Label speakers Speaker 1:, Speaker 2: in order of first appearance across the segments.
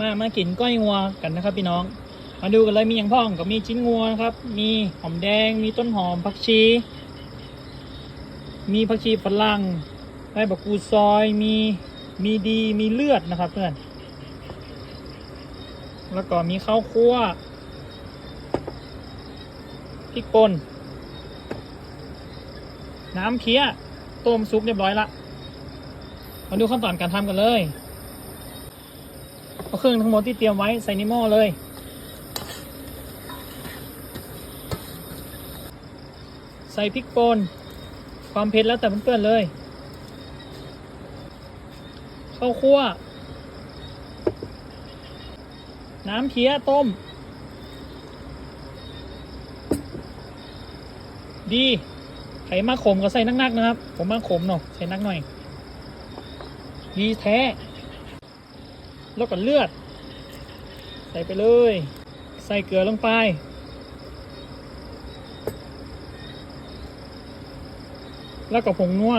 Speaker 1: มามากินก้อยงัวกันนะครับพี่น้อง มาดูกันเลยมีอย่างพ่องก็มีชิ้นงัวนะครับ มีหอมแดง มีต้นหอมผักชี มีผักชีฝรั่งใบบักกูซอย มีมีดีมีเลือดนะครับเพื่อน แล้วก็มีข้าวคั่วพริกป่นน้ำเคี้ยต้มซุปเรียบร้อยละ มาดูขั้นตอนการทำกันเลย เอาเครื่องทั้งหมดที่เตรียมไว้ใส่ในหม้อเลย ใส่พริกป่นความเผ็ดแล้วแต่เพื่อนๆเลยข้าวคั่ว น้ำเคี้ยต้ม ดีไข่มาขมก็ใส่นักๆนะครับ ผมมาขมเนาะใส่นักหน่อย ดีแท้ แล้วก็เลือด ใส่ไปเลย ใส่เกลือลงไป แล้วก็ผงนัว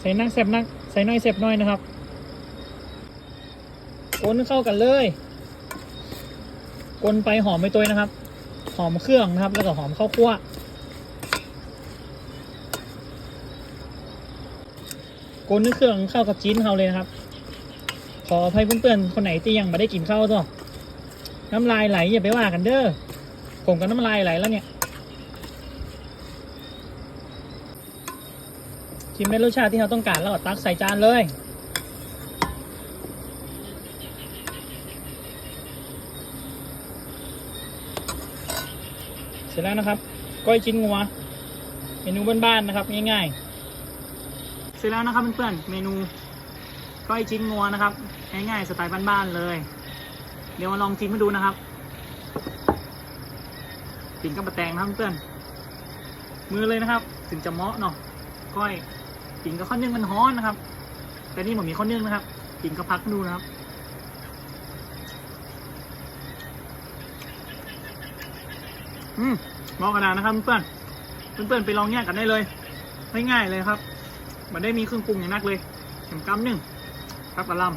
Speaker 1: ใส่นักเสบนัก ใส่น้อยเสบน้อยนะครับคนเข้ากันเลยคนไปหอมไปตัวนะครับ หอมเครื่องนะครับ แล้วก็หอมข้าวคั่วกนเครื่องเข้ากับจิ้นเขาเลยนะครับ ขออภัยเพื่อนๆคนไหนที่ยังไม่ได้กินข้าวตัวน้ำลายไหลอย่าไปว่ากันเด้อผมก็น้ำลายไหลแล้วเนี่ยชิมได้รสชาติที่เราต้องการแล้วตักใส่จานเลย เสร็จแล้วนะครับก้อยชิ้นงัวเมนูบ้านๆนะครับง่ายๆ เสร็จแล้วนะครับเพื่อนๆเมนู ก้อยชิ้นงัวนะครับ ง่ายๆสไตล์บ้านๆเลย เดี๋ยวมาลองชิมให้ดูนะครับกินกับปลาแตงครับเพื่อนมือเลยนะครับ ถึงจะเหมาะเนาะก้อยกินกับข้าวนึ่งมันฮ้อนนะครับ แต่นี่ผมมีข้าวนึ่งนะครับกินกับพักดูนะครับอืมเหมาะกระดนะครับเพื่อนเพื่อนๆไปลองแยกกันได้เลยง่ายๆเลยครับ มันได้มีเครื่องปรุงอย่างนักเลยแหมกำหนึ่ง ครับกระหลำ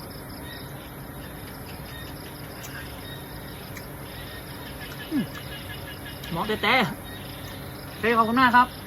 Speaker 1: หมอเต่แต่เฮ้ขอบคุณมากครับ